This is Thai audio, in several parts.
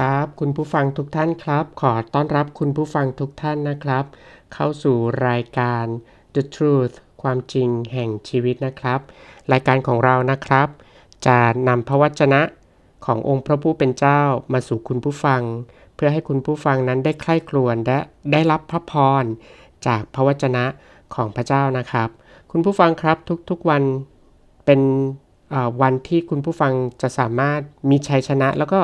ครับ คุณผู้ฟังทุกท่านครับ ขอต้อนรับคุณผู้ฟังทุกท่านนะครับ เข้าสู่รายการ The Truth ความจริงแห่งชีวิตนะครับ รายการของเรานะครับ จะนำพระวจนะขององค์พระผู้เป็นเจ้ามาสู่คุณผู้ฟัง เพื่อให้คุณผู้ฟังนั้นได้ใคร่ครวญและได้รับพระพรจากพระวจนะของพระเจ้านะครับ คุณผู้ฟังครับทุกๆวันเป็นวันที่คุณผู้ฟังจะสามารถมีชัยชนะแล้วก็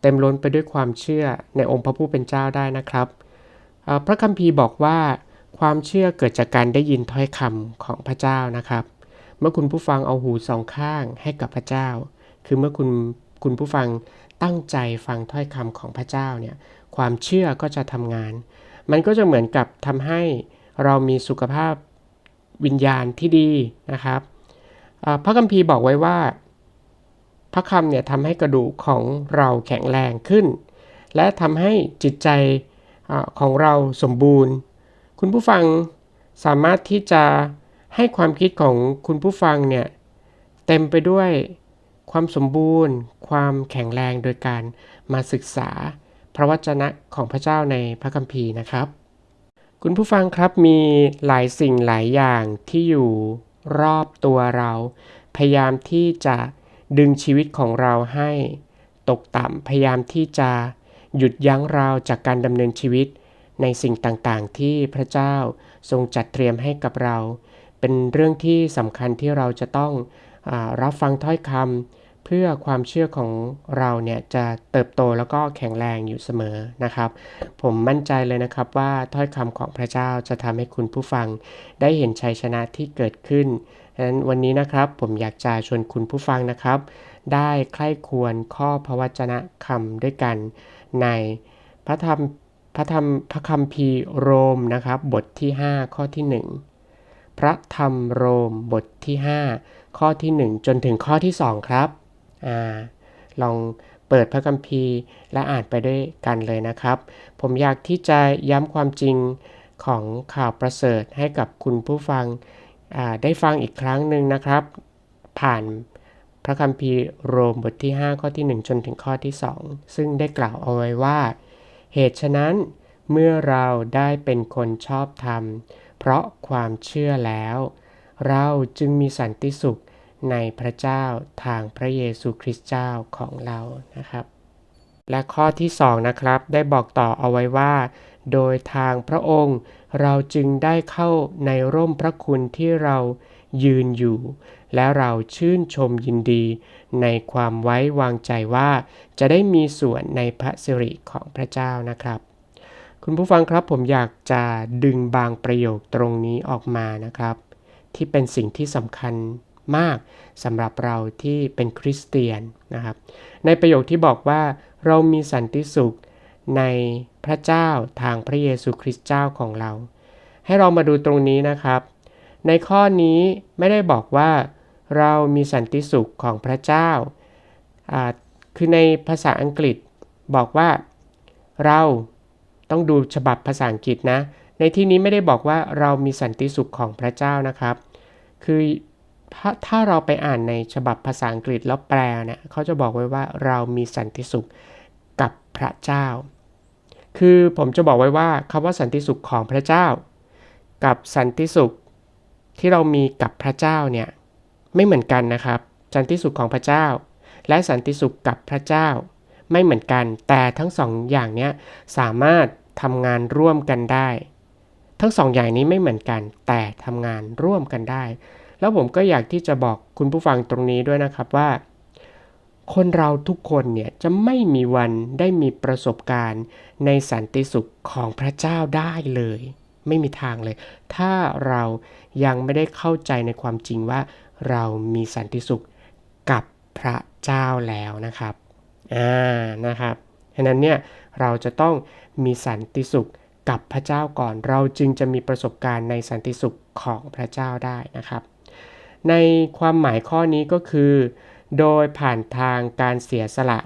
เต็มล้นไปด้วยความเชื่อในองค์พระผู้เป็นเจ้าได้นะครับ พระคัมภีร์บอกว่า ความเชื่อเกิดจากการได้ยินถ้อยคำของพระเจ้านะครับ เมื่อคุณผู้ฟังเอาหูสองข้างให้กับพระเจ้า คือเมื่อคุณคุณผู้ฟังตั้งใจฟังถ้อยคำของพระเจ้าเนี่ยความเชื่อก็จะทำงาน มันก็จะเหมือนกับทำให้เรามีสุขภาพวิญญาณที่ดีนะครับพระคัมภีร์บอกไว้ว่า พระคำเนี่ยทำให้กระดูกของเราแข็งแรงขึ้น และทำให้จิตใจอของเราสมบูรณ์ คุณผู้ฟังสามารถที่จะให้ความคิดของคุณผู้ฟังเนี่ยเต็มไปด้วยความสมบูรณ์ ความแข็งแรงโดยการมาศึกษาพระวจนะของพระเจ้าในพระคัมภีร์นะครับ คุณผู้ฟังครับมีหลายสิ่งหลายอย่างที่อยู่รอบตัวเรา พยายามที่จะ ดึงชีวิตของเราให้ ตกต่ำพยายามที่จะหยุดยั้งเราจากการดำเนินชีวิต ในสิ่งต่างๆ ที่พระเจ้าทรงจัดเตรียมให้กับเรา เป็นเรื่องที่สำคัญที่เราจะต้องอรับฟังถ้อยคำเพื่อความเชื่อของเราเนี่ยจะเติบโตแล้วก็แข็งแรงอยู่เสมอนะครับ ผมมั่นใจเลยนะครับว่าถ้อยคำของพระเจ้าจะทำให้คุณผู้ฟังได้เห็นชัยชนะที่เกิดขึ้น ดังนั้นวันนี้นะครับผมอยากจะชวนคุณผู้ฟังนะครับ ได้ใคร่ควรข้อพระวจนะคำด้วยกัน ในพระธรรมพระธรรมพระคัมภีร์โรมนะครับ บทที่ 5 ข้อที่ 1 พระธรรมโรมบทที่ 5 ข้อที่ 1 จนถึงข้อที่ 2 ครับอ่าลองเปิดพระคัมภีร์และอ่านไปด้วยกันเลยนะครับ ผมอยากที่จะย้ำความจริงของข่าวประเสริฐให้กับคุณผู้ฟัง ได้ฟังอีกครั้งหนึ่งนะครับ ผ่านพระคัมภีร์โรมบทที่ 5 ข้อที่ 1 จนถึงข้อที่ 2 ซึ่งได้กล่าวเอาไว้ว่า เหตุฉะนั้นเมื่อเราได้เป็นคนชอบธรรม เพราะความเชื่อแล้ว เราจึงมีสันติสุขในพระเจ้าทางพระเยซูคริสต์เจ้าของเรานะครับ และข้อที่2นะครับ ได้บอกต่อเอาไว้ว่า โดยทางพระองค์ เราจึงได้เข้าในร่มพระคุณที่เรายืนอยู่ และเราชื่นชมยินดี ในความไว้วางใจว่า จะได้มีส่วนในพระสิริของพระเจ้านะครับ คุณผู้ฟังครับผมอยากจะดึงบางประโยคตรงนี้ออกมานะครับ ที่เป็นสิ่งที่สำคัญมากสำหรับเราที่เป็นคริสเตียนนะครับ ในประโยคที่บอกว่า เรามีสันติสุขในพระเจ้าทางพระเยซูคริสต์เจ้าของเรา ให้เรามาดูตรงนี้นะครับ ในข้อนี้ไม่ได้บอกว่าเรามีสันติสุขของพระเจ้า คือในภาษาอังกฤษบอกว่าเราต้องดูฉบับภาษาอังกฤษนะ ในที่นี้ไม่ได้บอกว่าเรามีสันติสุขของพระเจ้านะครับ คือ ถ้าถ้าเราไปอ่านในฉบับภาษาอังกฤษแล้วแปลเนี่ยเขาจะบอกไว้ว่าเรามีสันติสุขกับพระเจ้า คือผมจะบอกไว้ว่าคำว่าสันติสุขของพระเจ้า กับสันติสุขที่เรามีกับพระเจ้าเนี่ยไม่เหมือนกันนะครับ สันติสุขของพระเจ้า และสันติสุขกับพระเจ้า ไม่เหมือนกัน แต่ทั้งสองอย่างเนี้ยสามารถทำงานร่วมกันได้ ทั้งสองอย่างนี้ไม่เหมือนกัน แต่ทำงานร่วมกันได้ แล้วผมก็อยากที่จะบอกคุณผู้ฟังตรงนี้ด้วยนะครับว่า คนเราทุกคนเนี่ยจะไม่มีวันได้มีประสบการณ์ในสันติสุขของพระเจ้าได้เลย ไม่มีทางเลย ถ้าเรายังไม่ได้เข้าใจในความจริงว่า เรามีสันติสุขกับพระเจ้าแล้วนะครับอ่านะครับฉะนั้นเนี่ยเราจะต้องมีสันติสุขกับพระเจ้าก่อน เราจึงจะมีประสบการณ์ในสันติสุขของพระเจ้าได้นะครับ ในความหมายข้อนี้ก็คือ โดยผ่านทางการเสียสละ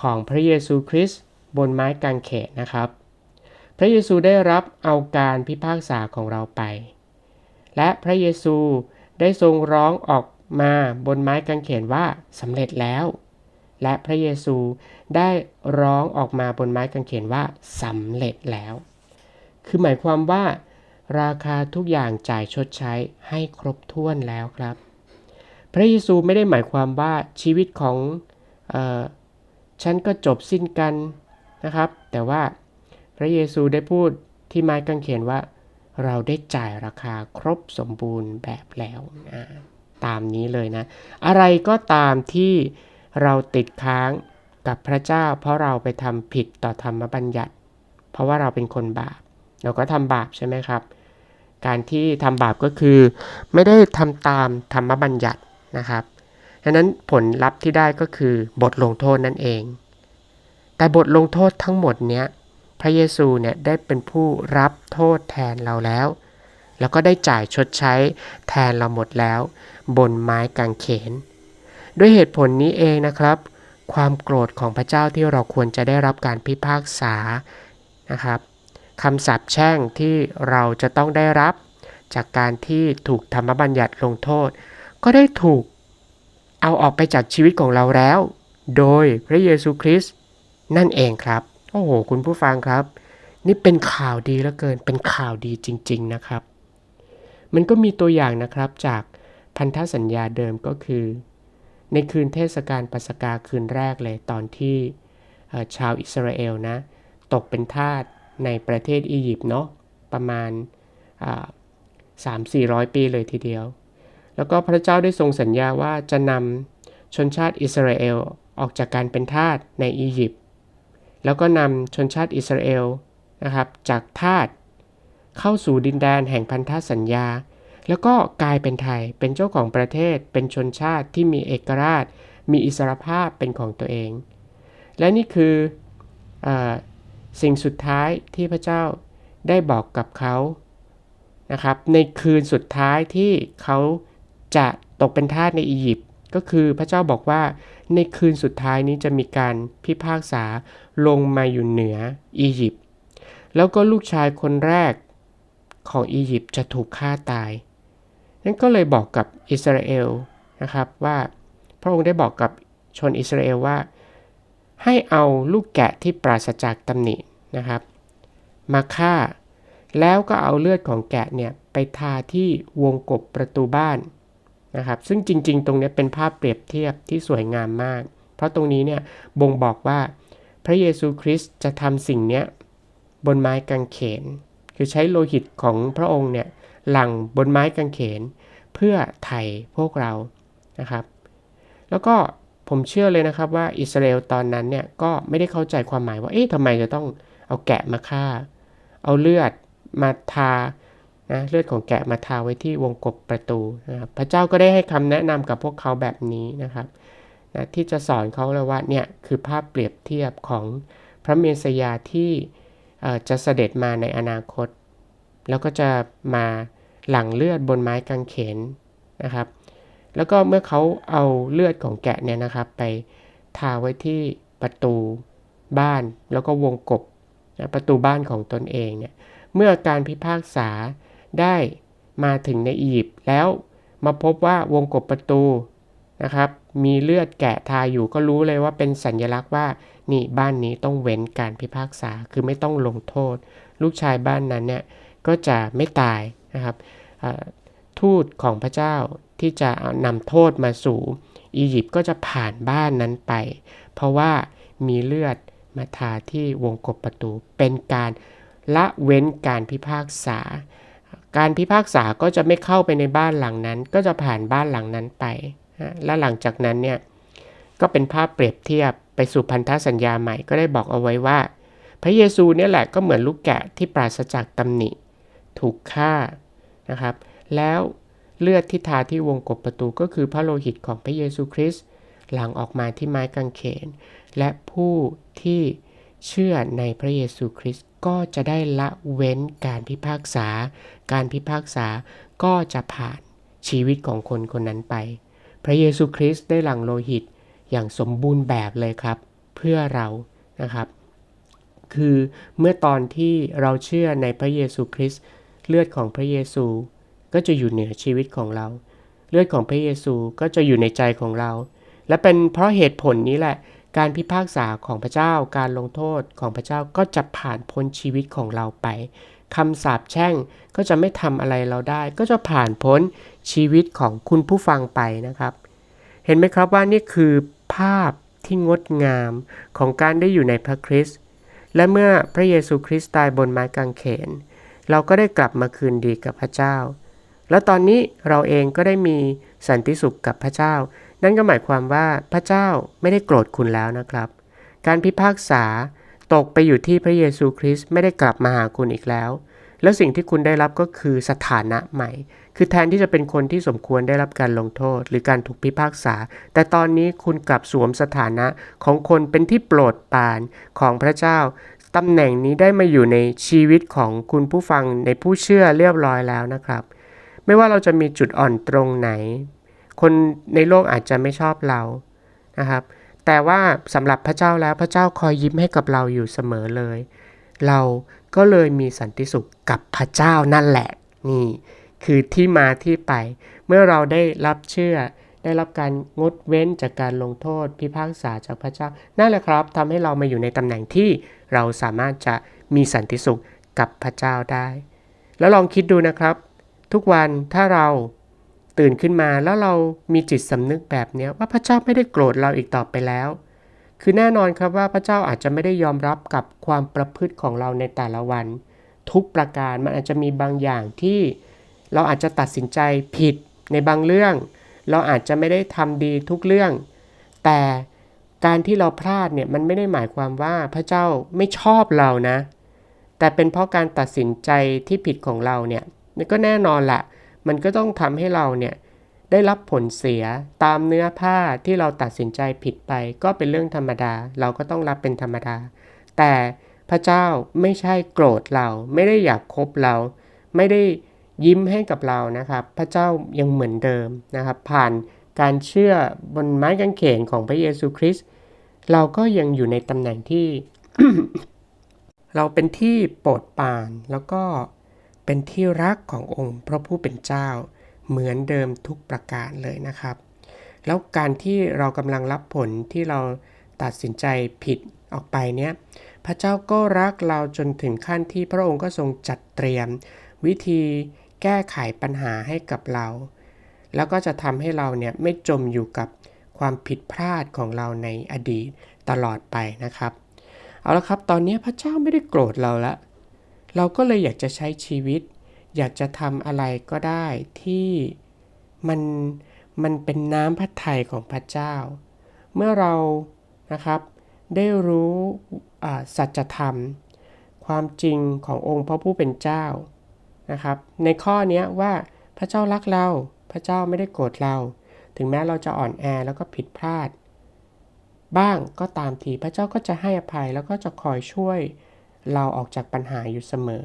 ของพระเยซูคริสต์บนไม้กางเขนนะครับ พระเยซูได้รับเอาการพิพากษาของเราไป และพระเยซูได้ทรงร้องออกมาบนไม้กางเขนว่าสำเร็จแล้ว และพระเยซูได้ร้องออกมาบนไม้กางเขนว่าสำเร็จแล้ว คือหมายความว่า ราคาทุกอย่างจ่ายชดใช้ให้ครบถ้วนแล้วครับ พระเยซูไม่ได้หมายความว่าชีวิตของออฉันก็จบสิ้นกันนะครับ แต่ว่าพระเยซูได้พูดที่ไม้กางเขนว่า เราได้จ่ายราคาครบสมบูรณ์แบบแล้วนะตามนี้เลยนะ อะไรก็ตามที่เราติดค้างกับพระเจ้า เพราะเราไปทำผิดต่อธรรมบัญญัติ เพราะว่าเราเป็นคนบาป เราก็ทำบาปใช่ไหมครับ การที่ทำบาปก็คือ ไม่ได้ทำตามธรรมบัญญัตินะครับดังนั้นผลลัพธ์ที่ได้ก็คือบทลงโทษนั่นเอง แต่บทลงโทษทั้งหมดเนี้ยพระเยซูเนี่ยได้เป็นผู้รับโทษแทนเราแล้ว แล้วก็ได้จ่ายชดใช้แทนเราหมดแล้ว บนไม้กางเขน ด้วยเหตุผลนี้เองนะครับ ความโกรธของพระเจ้าที่เราควรจะได้รับการพิพากษานะครับ คำสาปแช่งที่เราจะต้องได้รับ จากการที่ถูกธรรมบัญญัติลงโทษ ก็ได้ถูกเอาออกไปจากชีวิตของเราแล้ว โดยพระเยซูคริสต์นั่นเองครับ โอ้โห คุณผู้ฟังครับ นี่เป็นข่าวดีเหลือเกินเป็นข่าวดีจริง ๆนะครับ มันก็มีตัวอย่างนะครับจากพันธสัญญาเดิมก็คือ ในคืนเทศกาลปัสกาคืนแรกเลยตอนที่ชาวอิสราเอลนะ ตกเป็นทาส ในประเทศอียิปต์เนาะประมาณสามสี่ร้อยปีเลยทีเดียว แล้วก็พระเจ้าได้ทรงสัญญาว่าจะนำชนชาติอิสราเอลออกจากการเป็นทาสในอียิปต์แล้วก็นำชนชาติอิสราเอลนะครับจากทาสเข้าสู่ดินแดนแห่งพันธสัญญา แล้วก็กลายเป็นไทยเป็นเจ้าของประเทศ เป็นชนชาติที่มีเอกราช มีอิสรภาพเป็นของตัวเอง และนี่คืออ สิ่งสุดท้ายที่พระเจ้าได้บอกกับเขานะครับในคืนสุดท้ายที่เขาจะตกเป็นทาสในอียิปต์ก็คือพระเจ้าบอกว่าในคืนสุดท้ายนี้จะมีการพิพากษาลงมาอยู่เหนืออียิปต์แล้วก็ลูกชายคนแรกของอียิปต์จะถูกฆ่าตาย นั้นก็เลยบอกกับอิสราเอลนะครับว่าพระองค์ได้บอกกับชนอิสราเอลว่า ให้เอาลูกแกะที่ปราศจากตำหนินะครับ มาฆ่า แล้วก็เอาเลือดของแกะเนี่ยไปทาที่วงกบประตูบ้านนะครับซึ่งจริงๆ ตรงนี้เป็นภาพเปรียบเทียบที่สวยงามมาก เพราะตรงนี้เนี่ยบ่งบอกว่าพระเยซูคริสต์จะทำสิ่งนี้บนไม้กางเขน คือใช้โลหิตของพระองค์เนี่ยหลั่งบนไม้กางเขน เพื่อไถ่พวกเรานะครับ แล้วก็ ผมเชื่อเลยนะครับว่าอิสราเอลตอนนั้นเนี่ยก็ไม่ได้เข้าใจความหมายว่าเอ๊ะทำไมจะต้องเอาแกะมาฆ่า เอาเลือดมาทานะเลือดของแกะมาทาไว้ที่วงกบประตูนะครับพระเจ้าก็ได้ให้คำแนะนำกับพวกเขาแบบนี้นะครับนะที่จะสอนเขาเลยว่าเนี่ยคือภาพเปรียบเทียบของพระเมสยาที่จะเสด็จมาในอนาคต แล้วก็จะมาหลั่งเลือดบนไม้กางเขนนะครับ แล้วก็เมื่อเขาเอาเลือดของแกะเนี่ยนะครับไปทาไว้ที่ประตูบ้านแล้วก็วงกบนะประตูบ้านของตนเองเนี่ยเมื่อการพิพากษาได้มาถึงในอียิปต์แล้วมาพบว่าวงกบประตูนะครับ มีเลือดแกะทาอยู่ก็รู้เลยว่าเป็นสัญลักษณ์ว่านี่บ้านนี้ต้องเว้นการพิพากษาคือไม่ต้องลงโทษ ลูกชายบ้านนั้นเนี่ยก็จะไม่ตายนะครับทูตของพระเจ้า ที่จะนำโทษมาสู่อียิปต์ก็จะผ่านบ้านนั้นไป เพราะว่ามีเลือดมาทาที่วงกบประตู เป็นการละเว้นการพิพากษา การพิพากษาก็จะไม่เข้าไปในบ้านหลังนั้น ก็จะผ่านบ้านหลังนั้นไป และหลังจากนั้นเนี่ยก็เป็นภาพเปรียบเทียบไปสู่พันธสัญญาใหม่ก็ได้บอกเอาไว้ว่า พระเยซูเนี่ยแหละก็เหมือนลูกแกะที่ปราศจากตำหนิ ถูกฆ่านะครับ แล้ว เลือดที่ทาที่วงกบประตูก็คือพระโลหิตของพระเยซูคริสต์หลั่งออกมาที่ไม้กางเขน และผู้ที่เชื่อในพระเยซูคริสต์ก็จะได้ละเว้นการพิพากษา การพิพากษาก็จะผ่านชีวิตของคนคนนั้นไป พระเยซูคริสต์ได้หลั่งโลหิตอย่างสมบูรณ์แบบเลยครับ เพื่อเรานะครับ คือเมื่อตอนที่เราเชื่อในพระเยซูคริสต์เลือดของพระเยซู ก็จะอยู่เหนือชีวิตของเรา เลือดของพระเยซูก็จะอยู่ในใจของเรา และเป็นเพราะเหตุผลนี้แหละ การพิพากษาของพระเจ้า การลงโทษของพระเจ้าก็จะผ่านพ้นชีวิตของเราไปคำสาปแช่งก็จะไม่ทำอะไรเราได้ ก็จะผ่านพ้นชีวิตของคุณผู้ฟังไปนะครับ เห็นไหมครับว่านี่คือภาพที่งดงามของการได้อยู่ในพระคริสต์และเมื่อพระเยซูคริสต์ตายบนไม้กางเขน เราก็ได้กลับมาคืนดีกับพระเจ้า แล้วตอนนี้เราเองก็ได้มีสันติสุขกับพระเจ้า นั่นก็หมายความว่าพระเจ้าไม่ได้โกรธคุณแล้วนะครับ การพิพากษาตกไปอยู่ที่พระเยซูคริสต์ไม่ได้กลับมาหาคุณอีกแล้ว แล้วสิ่งที่คุณได้รับก็คือสถานะใหม่ คือแทนที่จะเป็นคนที่สมควรได้รับการลงโทษ หรือการถูกพิพากษา แต่ตอนนี้คุณกลับสวมสถานะของคนเป็นที่โปรดปรานของพระเจ้าตำแหน่งนี้ได้มาอยู่ในชีวิตของคุณผู้ฟังในผู้เชื่อเรียบร้อยแล้วนะครับ ไม่ว่าเราจะมีจุดอ่อนตรงไหน คนในโลกอาจจะไม่ชอบเรานะครับ แต่ว่าสำหรับพระเจ้าแล้วพระเจ้าคอยยิ้มให้กับเราอยู่เสมอเลย เราก็เลยมีสันติสุขกับพระเจ้านั่นแหละนี่คือที่มาที่ไป เมื่อเราได้รับเชื่อ ได้รับการงดเว้นจากการลงโทษ พิพากษาจากพระเจ้า นั่นแหละครับทำให้เรามาอยู่ในตำแหน่งที่เราสามารถจะมีสันติสุขกับพระเจ้าได้ แล้วลองคิดดูนะครับ ทุกวันถ้าเราตื่นขึ้นมาแล้วเรามีจิตสำนึกแบบนี้ว่าพระเจ้าไม่ได้โกรธเราอีกต่อไปแล้ว คือแน่นอนครับว่าพระเจ้าอาจจะไม่ได้ยอมรับกับความประพฤติของเราในแต่ละวัน ทุกประการมันอาจจะมีบางอย่างที่เราอาจจะตัดสินใจผิดในบางเรื่อง เราอาจจะไม่ได้ทำดีทุกเรื่อง แต่การที่เราพลาดเนี่ยมันไม่ได้หมายความว่าพระเจ้าไม่ชอบเรานะ แต่เป็นเพราะการตัดสินใจที่ผิดของเราเนี่ย นี่ก็แน่นอนแหละมันก็ต้องทำให้เราเนี่ยได้รับผลเสียตามเนื้อผ้าที่เราตัดสินใจผิดไป ก็เป็นเรื่องธรรมดา เราก็ต้องรับเป็นธรรมดา แต่พระเจ้าไม่ใช่โกรธเรา ไม่ได้อยากคบเรา ไม่ได้ยิ้มให้กับเรานะครับ พระเจ้ายังเหมือนเดิมนะครับ ผ่านการเชื่อบนไม้กางเขนของพระเยซูคริสต์เราก็ยังอยู่ในตำแหน่งที่ เราเป็นที่โปรดปรานแล้วก็ เป็นที่รักขององค์พระผู้เป็นเจ้า เหมือนเดิมทุกประการเลยนะครับ แล้วการที่เรากำลังรับผลที่เราตัดสินใจผิดออกไปเนี้ยพระเจ้าก็รักเราจนถึงขั้นที่พระองค์ก็ทรงจัดเตรียม วิธีแก้ไขปัญหาให้กับเรา แล้วก็จะทำให้เราเนี่ยไม่จมอยู่กับความผิดพลาดของเราในอดีตตลอดไปนะครับ เอาละครับ ตอนนี้พระเจ้าไม่ได้โกรธเราละ เราก็เลยอยากจะใช้ชีวิต อยากจะทำอะไรก็ได้ที่มันมันเป็นน้ำพระทัยของพระเจ้า เมื่อเรานะครับได้รู้สัจธรรม ความจริงขององค์พระผู้เป็นเจ้านะครับ ในข้อนี้ว่าพระเจ้ารักเรา พระเจ้าไม่ได้โกรธเรา ถึงแม้เราจะอ่อนแอแล้วก็ผิดพลาด บ้างก็ตามทีพระเจ้าก็จะให้อภัยแล้วก็จะคอยช่วย เราออกจากปัญหาอยู่เสมอ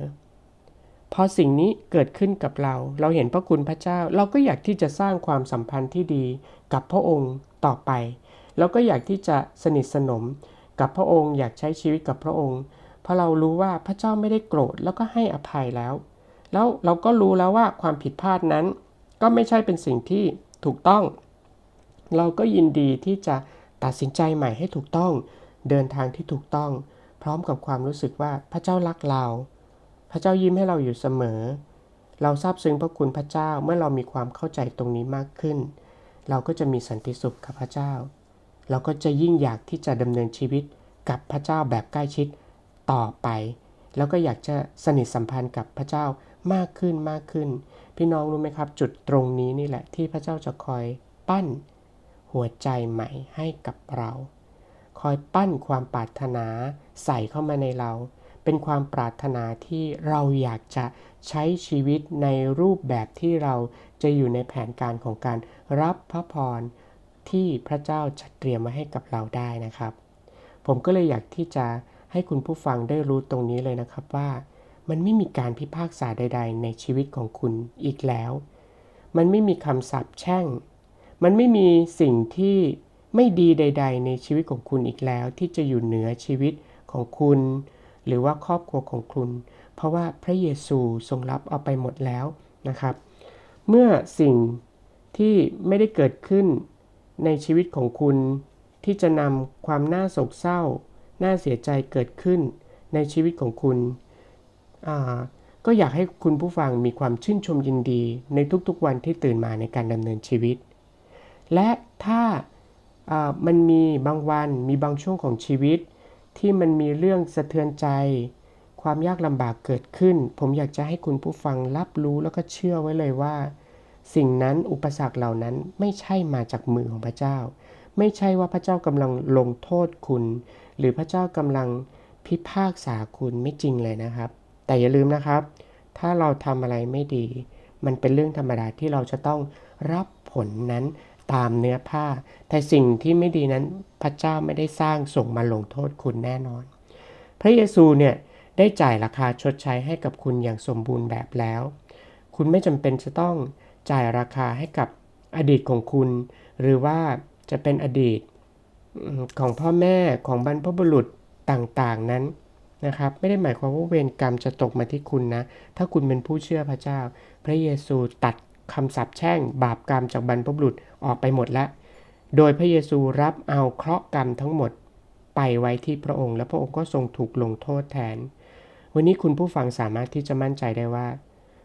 พอสิ่งนี้เกิดขึ้นกับเรา เราเห็นพระคุณพระเจ้า เราก็อยากที่จะสร้างความสัมพันธ์ที่ดีกับพระองค์ต่อไป เราก็อยากที่จะสนิทสนมกับพระองค์อยากใช้ชีวิตกับพระองค์ เพราะเรารู้ว่าพระเจ้าไม่ได้โกรธแล้วก็ให้อภัยแล้ว แล้วเราก็รู้แล้วว่าความผิดพลาดนั้น ก็ไม่ใช่เป็นสิ่งที่ถูกต้อง เราก็ยินดีที่จะตัดสินใจใหม่ให้ถูกต้อง เดินทางที่ถูกต้อง พร้อมกับความรู้สึกว่าพระเจ้ารักเรา พระเจ้ายิ้มให้เราอยู่เสมอ เราซาบซึ้งพระคุณพระเจ้าเมื่อเรามีความเข้าใจตรงนี้มากขึ้น เราก็จะมีสันติสุขกับพระเจ้า เราก็จะยิ่งอยากที่จะดำเนินชีวิตกับพระเจ้าแบบใกล้ชิดต่อไป แล้วก็อยากจะสนิทสัมพันธ์กับพระเจ้ามากขึ้นมากขึ้น พี่น้องรู้ไหมครับ จุดตรงนี้นี่แหละที่พระเจ้าจะคอยปั้น หัวใจใหม่ให้กับเรา คอยปั้นความปรารถนาใส่เข้ามาในเรา เป็นความปรารถนาที่เราอยากจะใช้ชีวิตในรูปแบบที่เราจะอยู่ในแผนการของการรับพระพรที่พระเจ้าจัดเตรียมมาให้กับเราได้นะครับ ผมก็เลยอยากที่จะให้คุณผู้ฟังได้รู้ตรงนี้เลยนะครับว่า มันไม่มีการพิพากษาใด ๆ ในชีวิตของคุณอีกแล้ว มันไม่มีคำสาปแช่ง มันไม่มีสิ่งที่ ไม่ดีใด ๆ ในชีวิตของคุณอีกแล้ว ที่จะอยู่เหนือชีวิตของคุณ หรือว่าครอบครัวของคุณ เพราะว่าพระเยซูทรงรับเอาไปหมดแล้วนะครับ เมื่อสิ่งที่ไม่ได้เกิดขึ้นในชีวิตของคุณ ที่จะนำความน่าโศกเศร้า น่าเสียใจเกิดขึ้นในชีวิตของคุณ ก็อยากให้คุณผู้ฟังมีความชื่นชมยินดีในทุกๆวันที่ตื่นมาในการดำเนินชีวิต และถ้า มันมีบางวันมีบางช่วงของชีวิต ที่มันมีเรื่องสะเทือนใจ ความยากลำบากเกิดขึ้น ผมอยากจะให้คุณผู้ฟังรับรู้แล้วก็เชื่อไว้เลยว่า สิ่งนั้นอุปสรรคเหล่านั้นไม่ใช่มาจากมือของพระเจ้า ไม่ใช่ว่าพระเจ้ากำลังลงโทษคุณ หรือพระเจ้ากำลังพิพากษาคุณไม่จริงเลยนะครับ แต่อย่าลืมนะครับ ถ้าเราทำอะไรไม่ดี มันเป็นเรื่องธรรมดาที่เราจะต้องรับผลนั้น ตามเนื้อผ้า แต่สิ่งที่ไม่ดีนั้นพระเจ้าไม่ได้สร้างส่งมาลงโทษคุณแน่นอน พระเยซูเนี่ยได้จ่ายราคาชดใช้ให้กับคุณอย่างสมบูรณ์แบบแล้ว คุณไม่จำเป็นจะต้องจ่ายราคาให้กับอดีตของคุณ หรือว่าจะเป็นอดีตของพ่อแม่ของบรรพบุรุษต่างๆนั้นนะครับไม่ได้หมายความว่าเวรกรรมจะตกมาที่คุณนะ ถ้าคุณเป็นผู้เชื่อพระเจ้า พระเยซูตัด คำสาปแช่งบาปกรรมจากบรรพบุรุษออกไปหมดแล้ว โดยพระเยซูรับเอาเคราะห์กรรมทั้งหมดไปไว้ที่พระองค์ และพระองค์ก็ทรงถูกลงโทษแทน วันนี้คุณผู้ฟังสามารถที่จะมั่นใจได้ว่า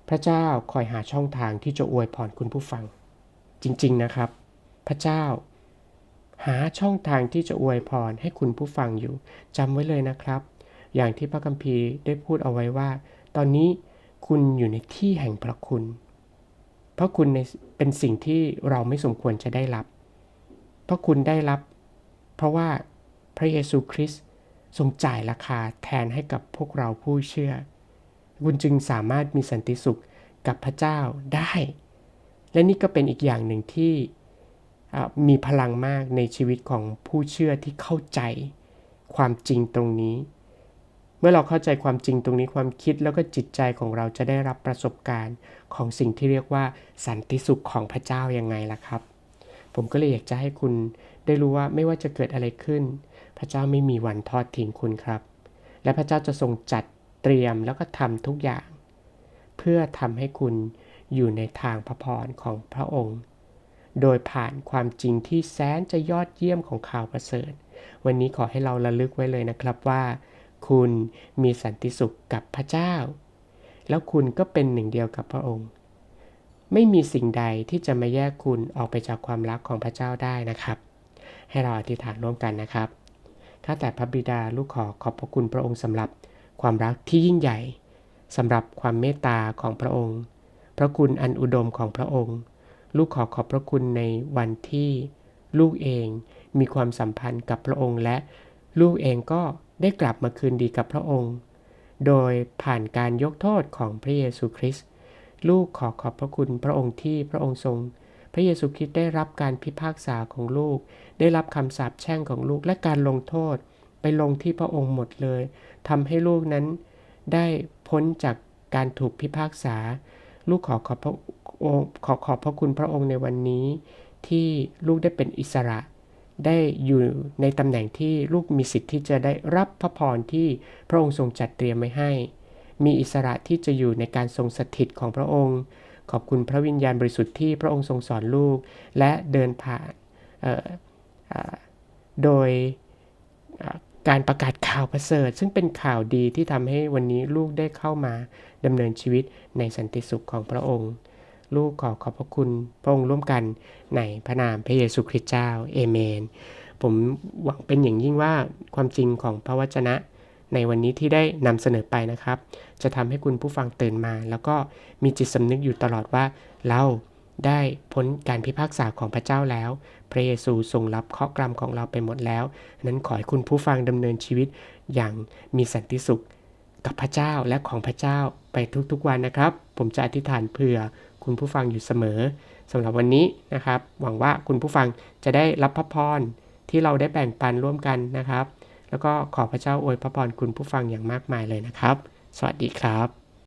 พระเจ้าคอยหาช่องทางที่จะอวยพรคุณผู้ฟัง จริงๆนะครับ พระเจ้า หาช่องทางที่จะอวยพรให้คุณผู้ฟังอยู่จำไว้เลยนะครับ อย่างที่พระคัมภีร์ได้พูดเอาไว้ว่า ตอนนี้คุณอยู่ในที่แห่งพระคุณ เพราะคุณเป็นสิ่งที่เราไม่สมควรจะได้รับ เพราะคุณได้รับ เพราะว่าพระเยซูคริสต์ทรงจ่ายราคาแทนให้กับพวกเราผู้เชื่อ คุณจึงสามารถมีสันติสุขกับพระเจ้าได้ และนี่ก็เป็นอีกอย่างหนึ่งที่มีพลังมากในชีวิตของผู้เชื่อที่เข้าใจความจริงตรงนี้ มื่อเราเข้าใจความจริงตรงนี้ความคิดแล้วก็จิตใจของเราจะได้รับประสบการณ์ของสิ่งที่เรียกว่าสันติสุขของพระเจ้ายังไงล่ะครับ ผมก็เลยอยากจะให้คุณได้รู้ว่าไม่ว่าจะเกิดอะไรขึ้น พระเจ้าไม่มีวันทอดทิ้งคุณครับ และพระเจ้าจะทรงจัดเตรียมแล้วก็ทำทุกอย่าง เพื่อทำให้คุณอยู่ในทางพระพรของพระองค์ โดยผ่านความจริงที่แสนจะยอดเยี่ยมของข่าวประเสริฐ วันนี้ขอให้เราระลึกไว้เลยนะครับว่า คุณมีสันติสุขกับพระเจ้า แล้วคุณก็เป็นหนึ่งเดียวกับพระองค์ ไม่มีสิ่งใดที่จะมาแยกคุณออกไปจากความรักของพระเจ้าได้นะครับ ให้เราอธิษฐานร่วมกันนะครับข้าแต่พระบิดาลูกขอขอบพระคุณพระองค์สำหรับความรักที่ยิ่งใหญ่สำหรับความเมตตาของพระองค์ พระคุณอันอุดมของพระองค์ ลูกขอขอบพระคุณในวันที่ ลูกเองมีความสัมพันธ์กับพระองค์และลูกเองก็ ได้กลับมาคืนดีกับพระองค์ โดยผ่านการยกโทษของพระเยซูคริสต์ลูกขอขอบพระคุณพระองค์ที่พระองค์ทรง พระเยซูคริสต์ได้รับการพิพากษาของลูก ได้รับคำสาปแช่งของลูกและการลงโทษ ไปลงที่พระองค์หมดเลยทำให้ลูกนั้นได้พ้นจากการถูกพิพากษา ลูกขอขอบพระองค์ขอขอบพระคุณพระองค์ในวันนี้ ที่ลูกได้เป็นอิสระ ได้อยู่ในตำแหน่งที่ลูกมีสิทธิ์ที่จะได้รับพระพรที่พระองค์ทรงจัดเตรียมไว้ให้ มีอิสระที่จะอยู่ในการทรงสถิตของพระองค์ ขอบคุณพระวิญญาณบริสุทธิ์ที่พระองค์ทรงสอนลูก และเดินผ่านโดยการประกาศข่าวประเสริฐ ซึ่งเป็นข่าวดีที่ทำให้วันนี้ลูกได้เข้ามาดำเนินชีวิตในสันติสุขของพระองค์ ลูกขอขอบพระคุณพระองค์ร่วมกันในพระนามพระเยซูคริสต์เจ้าเอเมน ผมหวังเป็นอย่างยิ่งว่าความจริงของพระวจนะในวันนี้ที่ได้นำเสนอไปนะครับ จะทำให้คุณผู้ฟังตื่นมา แล้วก็มีจิตสำนึกอยู่ตลอดว่า เราได้พ้นการพิพากษาของพระเจ้าแล้ว พระเยซูทรงรับข้อกรรมของเราไปหมดแล้ว นั้นขอให้คุณผู้ฟังดำเนินชีวิตอย่างมีสันติสุข กับพระเจ้าและของพระเจ้าไปทุกๆวันนะครับ ผมจะอธิษฐานเผื่อ คุณผู้ฟังอยู่เสมอสำหรับวันนี้นะครับ หวังว่าคุณผู้ฟังจะได้รับพระพรที่เราได้แบ่งปันร่วมกันนะครับ แล้วก็ขอพระเจ้าอวยพระพรคุณผู้ฟังอย่างมากมายเลยนะครับ สวัสดีครับ